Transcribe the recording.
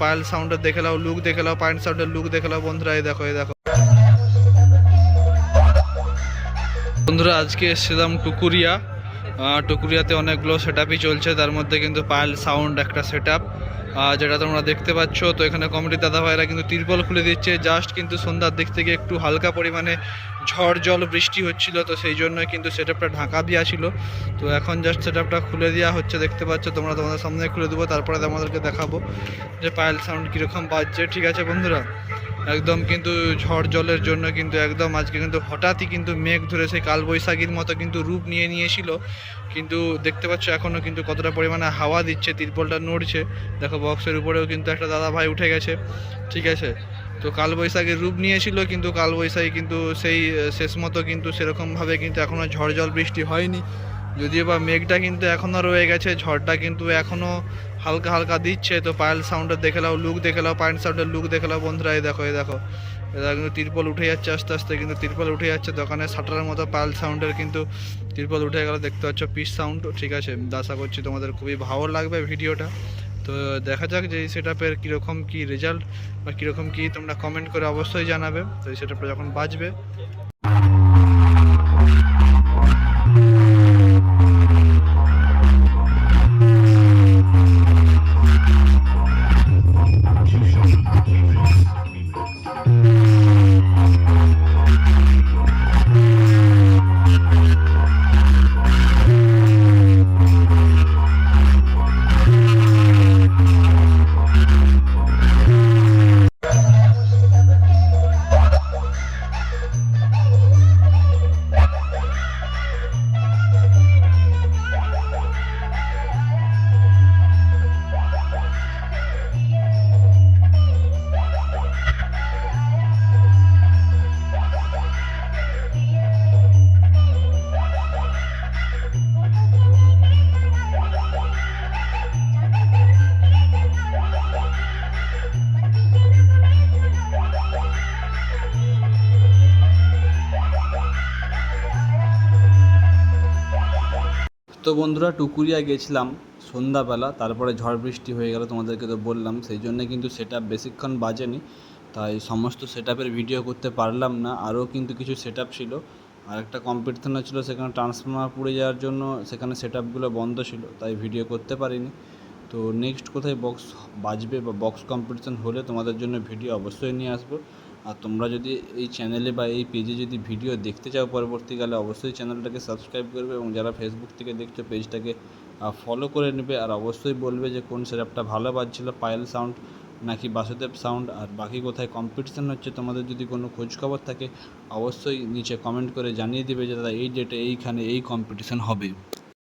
পায়েল সাউন্ডের দেখে নাও লুক দেখে নাও, পায়েল সাউন্ডের লুক দেখে নাও, বন্ধুরা, এই দেখো এই দেখো। বন্ধুরা, আজকে এসেছিলাম টুকুরিয়া। টুকুরিয়াতে অনেকগুলো সেট চলছে, তার মধ্যে কিন্তু পায়েল সাউন্ড একটা সেট যেটা তোমরা দেখতে পাচ্ছ, তো এখানে কমিটি দাদা ভাইরা কিন্তু তিরপল খুলে দিচ্ছে। জাস্ট কিন্তু সন্ধ্যার দিক থেকে একটু হালকা পরিমাণে ঝড় জল বৃষ্টি হচ্ছিল, তো সেই জন্য কিন্তু সেট আপটা ঢাকা দেওয়া ছিল। তো এখন জাস্ট সেট আপটা খুলে দেওয়া হচ্ছে, দেখতে পাচ্ছ তোমরা তোমাদের সামনে খুলে দেবো, তারপরে তোমাদেরকে দেখাবো যে পায়েল সাউন্ড কীরকম বাজছে। ঠিক আছে বন্ধুরা? একদম কিন্তু ঝড় জলের জন্য কিন্তু একদম আজকে কিন্তু হঠাৎই কিন্তু মেঘ ধরে সেই কালবৈশাখীর মতো কিন্তু রূপ নিয়ে নিয়েছিল। কিন্তু দেখতে পাচ্ছ এখনও কিন্তু কতটা পরিমাণে হাওয়া দিচ্ছে, তিরপলটা নড়ছে। দেখো বক্সের উপরেও কিন্তু একটা দাদা ভাই উঠে গেছে, ঠিক আছে? তো কালবৈশাখীর রূপ নিয়েছিল, কিন্তু কালবৈশাখী কিন্তু সেই, শেষ মতো কিন্তু সেরকমভাবে কিন্তু এখনও ঝড় জল বৃষ্টি হয়নি। যদিও বা মেঘটা কিন্তু এখনও রয়ে গেছে, ঝড়টা কিন্তু এখনও হালকা হালকা দিচ্ছে, তো পায়েল সাউন্ডের দেখে নাও লুক দেখে নাও, পায়েল সাউন্ডের লুক দেখে নাও বন্ধুরা, এই দেখো এই দেখো। এরা কিন্তু তিরপল উঠে যাচ্ছে আস্তে আস্তে, কিন্তু তিরপল উঠে যাচ্ছে দোকানে, শাটারের মতো পায়েল সাউন্ডের কিন্তু তিরপল উঠে গেল, দেখতে পাচ্ছ পিস সাউন্ড ঠিক আছে, আশা করছি তোমাদের খুবই ভালো লাগবে ভিডিওটা। তো দেখা যাক যে এই সেট আপের কীরকম কী রেজাল্ট বা কীরকম কী তোমরা কমেন্ট করে অবশ্যই জানাবে, তো এই সেট আপটা যখন বাজবে। তো বন্ধুরা টুকুরিয়া গেছিলাম সন্ধ্যাবেলা, তারপরে ঝড় বৃষ্টি হয়ে গেল তোমাদেরকে তো বললাম, সেই জন্য কিন্তু সেটা বেশিক্ষণ বাজেনি। তাই সমস্ত সেট ভিডিও করতে পারলাম না, আরও কিন্তু কিছু সেট ছিল। আর একটা কম্পিটিশন ছিল সেখানে ট্রান্সফর্মার পুড়ে যাওয়ার জন্য, সেখানে সেট বন্ধ ছিল, তাই ভিডিও করতে পারিনি। তো নেক্সট কোথায় বক্স বাজবে বা বক্স কম্পিটিশন হলে তোমাদের জন্য ভিডিও অবশ্যই নিয়ে আসব। আর তোমরা যদি এই চ্যানেলে বা এই পেজে যদি ভিডিও দেখতে চাও পরবর্তীকালে, অবশ্যই চ্যানেলটাকে সাবস্ক্রাইব করবে এবং যারা ফেসবুক থেকে দেখছ পেজটাকে ফলো করে নেবে। আর অবশ্যই বলবে যে, কোন সেটআপটা ভালো বাজছিল, পায়েল সাউন্ড নাকি বাসুদেব সাউন্ড আর বাকি কোথায় কম্পিটিশান হচ্ছে, তোমাদের যদি কোনো খোঁজ খবর থাকে, অবশ্যই নিচে কমেন্ট করে জানিয়ে দেবে যে, দাদা, এই ডেটে এইখানে এই কম্পিটিশান হবে।